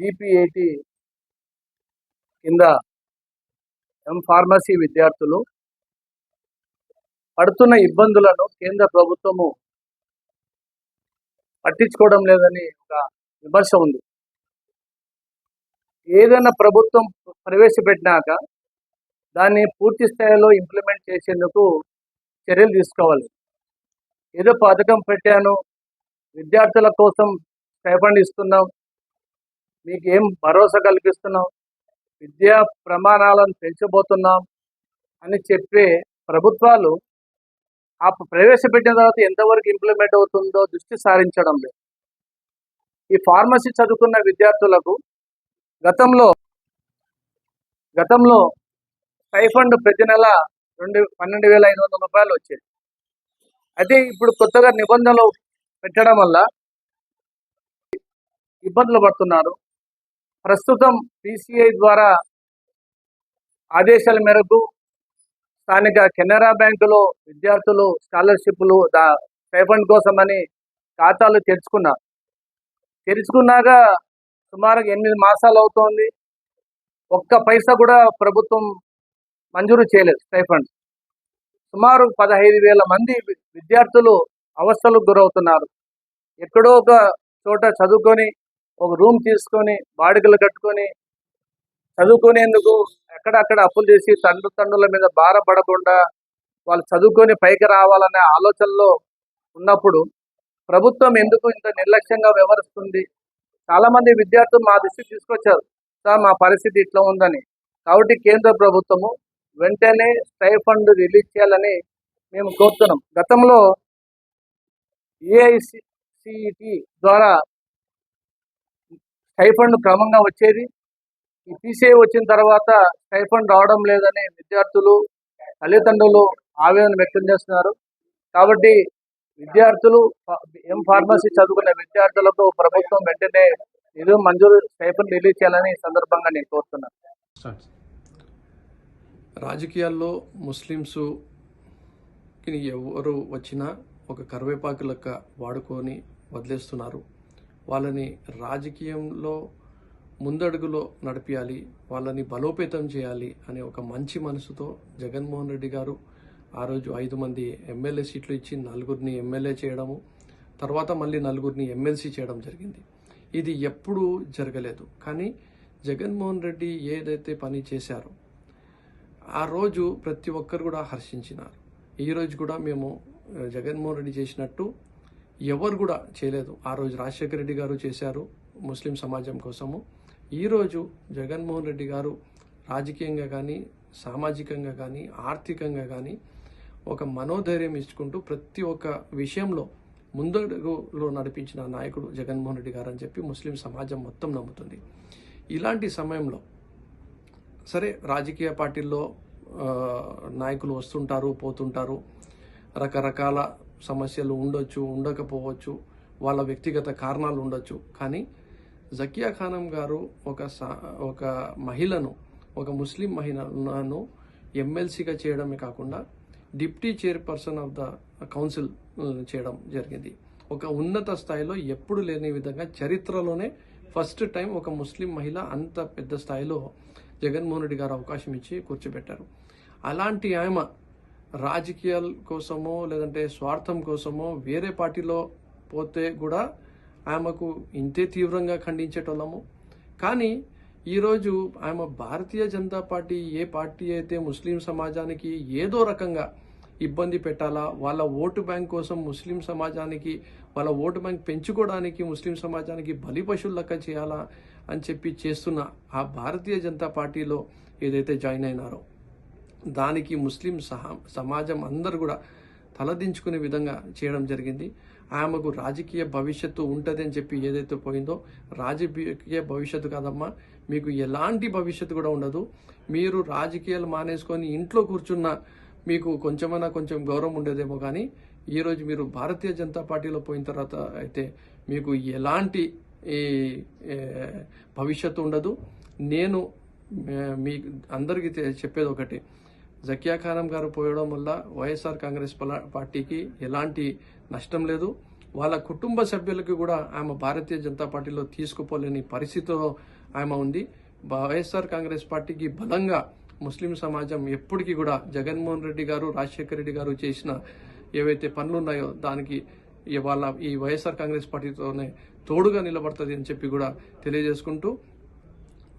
జీపీఏటి కింద M pharmacy విద్యార్థులు పడుతున్న ఇబ్బందులను కేంద్ర ప్రభుత్వము పట్టించుకోవడం లేదని ఒక విమర్శ ఉంది. ఏదైనా ప్రభుత్వం ప్రవేశపెట్టినాక దాన్ని పూర్తి స్థాయిలో ఇంప్లిమెంట్ చేసేందుకు చర్యలు తీసుకోవాలి. ఏదో పథకం పెట్టాను విద్యార్థుల కోసం స్టైఫండ్ ఇస్తున్నాం మీకేం భరోసా కల్పిస్తున్నాం విద్యా ప్రమాణాలను పెంచబోతున్నాం అని చెప్పే ప్రభుత్వాలు ఆ ప్రవేశపెట్టిన తర్వాత ఎంతవరకు ఇంప్లిమెంట్ అవుతుందో దృష్టి సారించడం లేదు. ఈ ఫార్మసీ చదువుకున్న విద్యార్థులకు గతంలో గతంలో స్టైఫండ్ ప్రతి నెల రెండు పన్నెండు వేల ఐదు వందల రూపాయలు వచ్చేది. అయితే ఇప్పుడు కొత్తగా నిబంధనలు పెట్టడం వల్ల ఇబ్బందులు పడుతున్నారు. ప్రస్తుతం పీసీఐ ద్వారా ఆదేశాల మేరకు స్థానిక కెనరా బ్యాంకులో విద్యార్థులు స్కాలర్షిప్లు దా స్టైఫండ్ కోసమని ఖాతాలు తెరుచుకున్నారు తెరుచుకున్నాక సుమారు ఎనిమిది మాసాలు అవుతోంది. ఒక్క పైసా కూడా ప్రభుత్వం మంజూరు చేయలేదు స్టైఫండ్ సుమారు పదహైదు వేల మంది విద్యార్థులు అవస్థలకు గురవుతున్నారు. ఎక్కడో ఒక చోట చదువుకొని ఒక రూమ్ తీసుకొని బాడిగలు కట్టుకొని చదువుకునేందుకు ఎక్కడక్కడ అప్పులు చేసి తండ్రి తండ్రుల మీద భారపడకుండా వాళ్ళు చదువుకొని పైకి రావాలనే ఆలోచనలో ఉన్నప్పుడు ప్రభుత్వం ఎందుకు ఇంత నిర్లక్ష్యంగా వ్యవహరిస్తుంది? చాలామంది విద్యార్థులు మా దృష్టికి తీసుకొచ్చారు. సార్ మా పరిస్థితి ఇట్లా ఉందని. కాబట్టి కేంద్ర ప్రభుత్వము వెంటనే స్టైఫండ్ రిలీజ్ చేయాలని మేము కోరుతున్నాం. గతంలో ఏఐసిటి ద్వారా స్టైఫండ్ క్రమంగా వచ్చేది. ఈ పీసీఐ వచ్చిన తర్వాత స్టైఫండ్ రావడం లేదని విద్యార్థులు తల్లిదండ్రులు ఆవేదన వ్యక్తం చేస్తున్నారు. కాబట్టి విద్యార్థులు ఏం ఎం ఫార్మసీ చదువుకునే విద్యార్థులకు ప్రభుత్వం వెంటనే నిధులు మంజూరు స్టైఫండ్ రిలీజ్ చేయాలని సందర్భంగా నేను కోరుతున్నాను. రాజకీయాల్లో ముస్లిమ్స్ ఎవరు వచ్చినా ఒక కరివేపాకు లెక్క వాడుకొని వదిలేస్తున్నారు. వాళ్ళని రాజకీయంలో ముందడుగులో నడిపించాలి వాళ్ళని బలోపేతం చేయాలి అనే ఒక మంచి మనసుతో జగన్మోహన్ రెడ్డి గారు ఆ రోజు ఐదు మంది ఎమ్మెల్యే సీట్లు ఇచ్చి నలుగురిని ఎమ్మెల్యే చేయడము తర్వాత మళ్ళీ నలుగురిని ఎమ్మెల్సీ చేయడం జరిగింది. ఇది ఎప్పుడూ జరగలేదు. కానీ జగన్మోహన్ రెడ్డి ఏదైతే పని చేశారో ఆ రోజు ప్రతి ఒక్కరు కూడా హర్షించినారు. ఈ రోజు కూడా మేము జగన్మోహన్ రెడ్డి చేసినట్టు ఎవరు కూడా చేయలేదు. ఆ రోజు రాజశేఖర రెడ్డి గారు చేశారు ముస్లిం సమాజం కోసము. ఈరోజు జగన్మోహన్ రెడ్డి గారు రాజకీయంగా కానీ సామాజికంగా కానీ ఆర్థికంగా కానీ ఒక మనోధైర్యం ఇచ్చుకుంటూ ప్రతి ఒక్క విషయంలో ముందడుగులో నడిపించిన నాయకుడు జగన్మోహన్ రెడ్డి గారు అని చెప్పి ముస్లిం సమాజం మొత్తం నమ్ముతుంది. ఇలాంటి సమయంలో సరే రాజకీయ పార్టీల్లో నాయకులు వస్తుంటారు పోతుంటారు. రకరకాల సమస్యలు ఉండొచ్చు ఉండకపోవచ్చు వాళ్ళ వ్యక్తిగత కారణాలు ఉండొచ్చు. కానీ జకియా ఖానం గారు ఒక సా- ఒక మహిళను ఒక ముస్లిం మహిళను ఎమ్మెల్సీగా చేయడమే కాకుండా deputy chairperson of the council చేయడం జరిగింది. ఒక ఉన్నత స్థాయిలో ఎప్పుడు లేని విధంగా చరిత్రలోనే ఫస్ట్ టైం ఒక ముస్లిం మహిళ అంత పెద్ద స్థాయిలో జగన్మోహన్ రెడ్డి గారు అవకాశం ఇచ్చి కూర్చోబెట్టారు. అలాంటి ఆమె రాజకీయాల కోసమో లేదంటే స్వార్థం కోసమో వేరే పార్టీలో పోతే కూడా ఆమెకు ఇంతే తీవ్రంగా ఖండించేటోళ్ళము. కానీ ఈరోజు ఆమె భారతీయ జనతా పార్టీ ఏ పార్టీ అయితే ముస్లిం సమాజానికి ఏదో రకంగా ఇబ్బంది పెట్టాలా వాళ్ళ ఓటు బ్యాంక్ కోసం ముస్లిం సమాజానికి వాళ్ళ ఓటు బ్యాంక్ పెంచుకోవడానికి ముస్లిం సమాజానికి బలి పశువులు లెక్క చేయాలా అని చెప్పి చేస్తున్న ఆ భారతీయ జనతా పార్టీలో ఏదైతే జాయిన్ అయినారో. దానికి ముస్లిం సహా సమాజం అందరూ కూడా తలదించుకునే విధంగా చేయడం జరిగింది. ఆమెకు రాజకీయ భవిష్యత్తు ఉంటుంది అని చెప్పి ఏదైతే పోయిందో రాజకీయ భవిష్యత్తు కాదమ్మా మీకు ఎలాంటి భవిష్యత్తు కూడా ఉండదు. మీరు రాజకీయాలు మానేసుకొని ఇంట్లో కూర్చున్న మీకు కొంచెమైనా కొంచెం గౌరవం ఉండేదేమో కానీ ఈరోజు మీరు భారతీయ జనతా పార్టీలో పోయిన తర్వాత అయితే మీకు ఎలాంటి ఈ, భవిష్యత్తు ఉండదు. నేను మీ అందరికీ చెప్పేది ఒకటి. జకియా ఖానం గారు పోయడం వల్ల వైఎస్ఆర్ కాంగ్రెస్ పార్టీకి ఎలాంటి నష్టం లేదు. వాళ్ళ కుటుంబ సభ్యులకు కూడా ఆమె భారతీయ జనతా పార్టీలో తీసుకుపోలేని పరిస్థితిలో ఆమె ఉంది. వైఎస్ఆర్ కాంగ్రెస్ పార్టీకి బలంగా ముస్లిం సమాజం ఎప్పటికీ కూడా జగన్మోహన్ రెడ్డి గారు రాజశేఖర రెడ్డి గారు చేసిన ఏవైతే పనులు ఉన్నాయో దానికి వాళ్ళ ఈ వైఎస్ఆర్ కాంగ్రెస్ పార్టీతోనే తోడుగా నిలబడుతుంది అని చెప్పి కూడా తెలియజేసుకుంటూ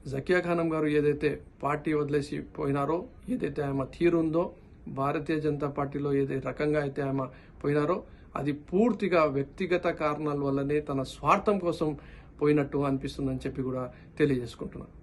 జకియా ఖానం గారు ఏదైతే పార్టీ వదిలేసి పోయినారో ఏదైతే ఆమె తీరుందో భారతీయ జనతా పార్టీలో ఏదే రకంగా అయితే ఆమె పోయినారో అది పూర్తిగా వ్యక్తిగత కారణాల వల్లనే తన స్వార్థం కోసం పోయినట్టు అనిపిస్తుందని చెప్పి కూడా తెలియజేసుకుంటున్నాను